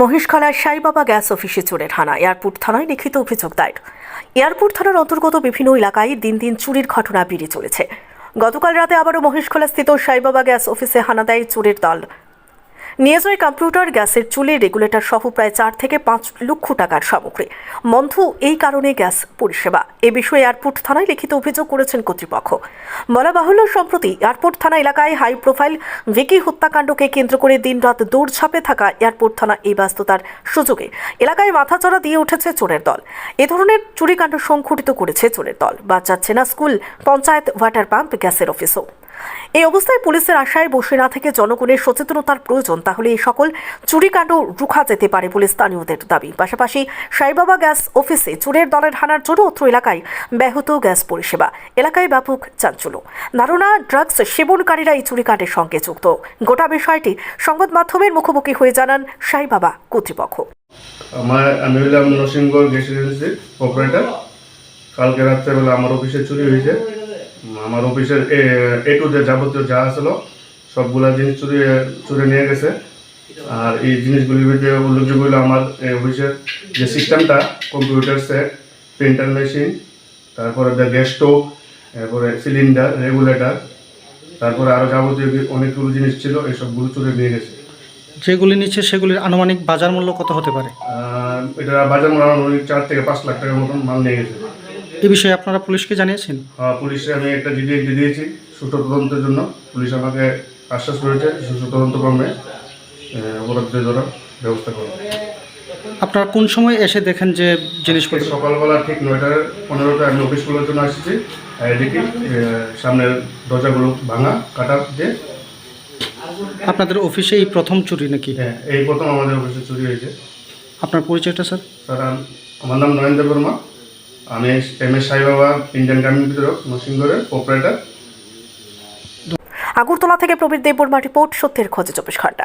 মহেশখালার Sai Baba gas অফিসে চোরের হানা। এয়ারপোর্ট থানায় লিখিত অভিযোগ দায়ের। এয়ারপোর্ট থানার অন্তর্গত বিভিন্ন এলাকায় দিন দিন চুরির ঘটনা বেড়ে চলেছে। গতকাল রাতে আবারও মহেশখোলা স্থিত সাইবাবা গ্যাস অফিসে হানা দেয় চোরের দল। নিয়ে যায় কম্পিউটার, গ্যাসের চুলে, রেগুলেটর সহ প্রায় চার থেকে পাঁচ লক্ষ টাকার সামগ্রী। বন্ধ, এই কারণে গ্যাস পরিষেবা। এ বিষয়ে এয়ারপোর্ট থানায় লিখিত অভিযোগ করেছেন কর্তৃপক্ষ। বলা বাহুল্য, সম্প্রতি এয়ারপোর্ট থানা এলাকায় হাই প্রোফাইল ভিকি হত্যাকাণ্ডকে কেন্দ্র করে দিনরাত দৌড়ঝাঁপে থাকা এয়ারপোর্ট থানা এই ব্যস্ততার সুযোগে এলাকায় মাথাচড়া দিয়ে উঠেছে চোরের দল। এ ধরনের চুরিকাণ্ড সংঘটিত করেছে চোরের দল। বাঁচাচ্ছে না স্কুল, পঞ্চায়েত, ওয়াটার পাম্প, গ্যাসের অফিসও। এই অবস্থায় পুলিশের আশায় বসে না থেকে জনগণের সচেতনতার প্রয়োজন, তাহলে এই সকল চুরিকাণ্ড রুখা যেতে পারে বলে স্থানীয়দের দাবি। পাশাপাশি সাইবাবা গ্যাস অফিসে চোরের দলের হানার জন্য অত্র এলাকায় ব্যাহত গ্যাস পরিষেবা। এলাকায় ব্যাপক চাঞ্চল্য। ধারণা ড্রাগস সেবনকারীরা এই চুরিকাণ্ডের সঙ্গে যুক্ত। গোটা বিষয়টি সংবাদ মাধ্যমের মুখোমুখি হয়ে জানান সাইবাবা কর্তৃপক্ষ। আমার আমি হলাম নরসিংগড় গ্যাস এজেন্সির অপারেটর কালকে রাত্রেবেলা আমার অফিসে চুরি হয়েছে। আমার অফিসের এ টু যে যাবতীয় যা আসলো সবগুলা জিনিস চুরি চুরি নিয়ে গেছে। আর এই জিনিসগুলির ভিতরে উল্লেখযোগ্য হলো আমার এই অফিসের যে সিস্টেমটা কম্পিউটার সেট প্রিন্টার মেশিন তারপরে গ্যাস স্টোভ তারপরে সিলিন্ডার রেগুলেটর তারপরে আরও যাবতীয় অনেকগুলো জিনিস ছিল এইসবগুলো চুরি নিয়ে গেছে। যেগুলি নিচ্ছে সেগুলির আনুমানিক বাজার মূল্য কত হতে পারে? এটা বাজার মূল্য আনুমানিক চার থেকে পাঁচ লাখ টাকার মতন মাল নিয়ে গেছে। এ বিষয়ে আপনারা পুলিশকে জানিয়েছেন? পুলিশে আমি একটা জিডি দিয়ে দিয়েছি সুষ্ঠু তদন্তের জন্য। পুলিশ আমাকে আশ্বাস করেছে সুষ্ঠু তদন্ত কর্মে অপরাধীদের ধরা ব্যবস্থা করবে। আপনারা কোন সময় এসে দেখেন যে জিনিসপত্র? সকালবেলা ঠিক নয়টার পনেরোটায় আমি অফিস খোলার জন্য আসছি। এদিকে সামনের দরজাগুলো ভাঙা কাটা দিয়ে। আপনাদের অফিসে এই প্রথম চুরি নাকি? হ্যাঁ এই প্রথম আমাদের অফিসে চুরি হয়েছে। আপনার পরিচয়টা স্যার? স্যার আমার নাম নরেন্দ্র বর্মা। আমি M S Sai Baba, Indian গ্রামীণ বিতরক নরসিংগড়ের অপারেটার আগরতলা থেকে প্রবীর দেববর্মা রিপোর্ট, সত্যের খোঁজে চব্বিশ ঘণ্টা।